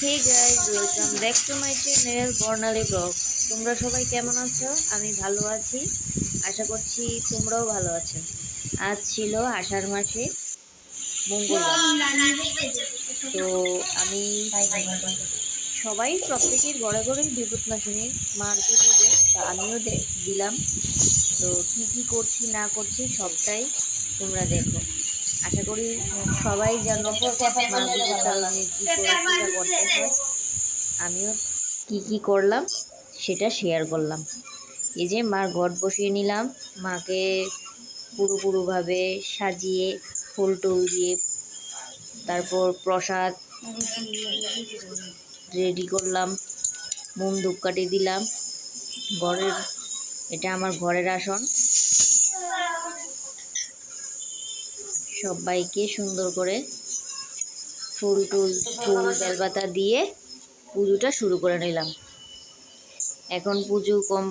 Hey guys welcome back to my channel Barnali vlog তোমরা সবাই কেমন আছো? আমি ভালো আছি। আশা করছি তোমরাও ভালো আছো। আজ ছিল আষাঢ় মাসে মঙ্গলবার। তো আমি সবাই প্রত্যেকের ঘরে ঘরেই বিপদনাশিনী মার পুজো দেয় তা আমিও দিলাম। তো কী কী করছি, না করছি, সবটাই তোমরা দেখো। আশা করি সবাই যেন আমিও কি কি করলাম সেটা শেয়ার করলাম। এই যে মার ঘট বসিয়ে নিলাম, মাকে পুরো পুরোভাবে সাজিয়ে, ফুল টুল দিয়ে তারপর প্রসাদ রেডি করলাম, মোম ধূপকাঠি দিলাম। ঘরের, এটা আমার ঘরের আসন। সবাইকে সুন্দর করে ফুল টুল, ফুল বেলপাতা দিয়ে পুজোটা শুরু করে নিলাম। এখন পুজো কম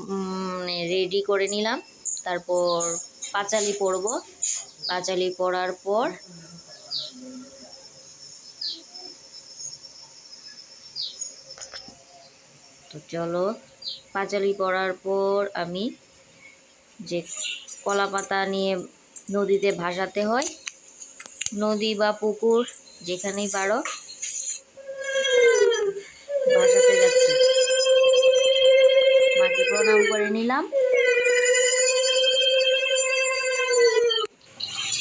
রেডি করে নিলাম। তারপর পাঁচালি পরব। পাঁচালি পরার পর তো চলো, পাঁচালি পরার পর আমি যে কলা পাতা নিয়ে নদীতে ভাসাতে হয় নদী বা পুকুর যেখানেই পারো যাচ্ছি। মাকে প্রণাম করে নিলাম।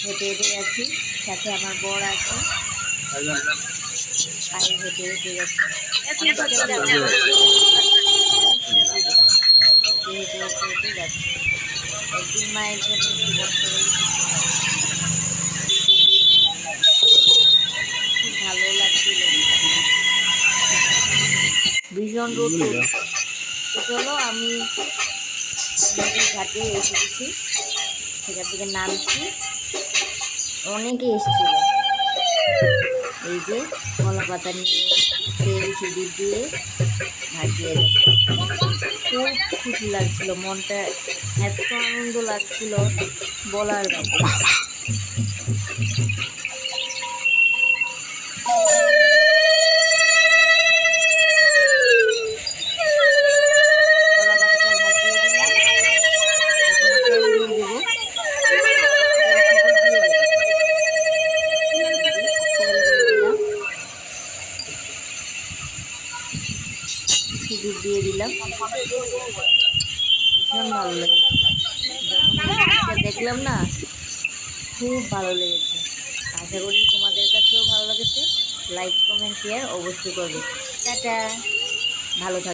হেঁটে হেঁটে যাচ্ছি। সাথে আমার বর আছে। হেঁটে হেঁটে যাচ্ছি। একদিন মায়ের জন্য একটু কষ্ট হয়েছে খুব ভালো লাগছিল ভীষণ রোদ তো চলো আমি ঘাটে এসে গেছি। সেখান থেকে নামছি। অনেকে এসেছিল। এই যে কলা পাতা নিয়ে তেল সিঁদুর দিয়ে ভাসিয়ে খুব খুশি লাগছিল মনটা এত আনন্দ লাগছিল বলার সিঁদুর দিয়ে দিলাম। ভীষণ ভালো লেগেছে। দেখলাম না, খুব ভালো লেগেছে। আশা করি তোমাদের কাছেও ভালো লেগেছে। লাইক কমেন্ট শেয়ার অবশ্যই করবে। টাটা। ভালো থাকবে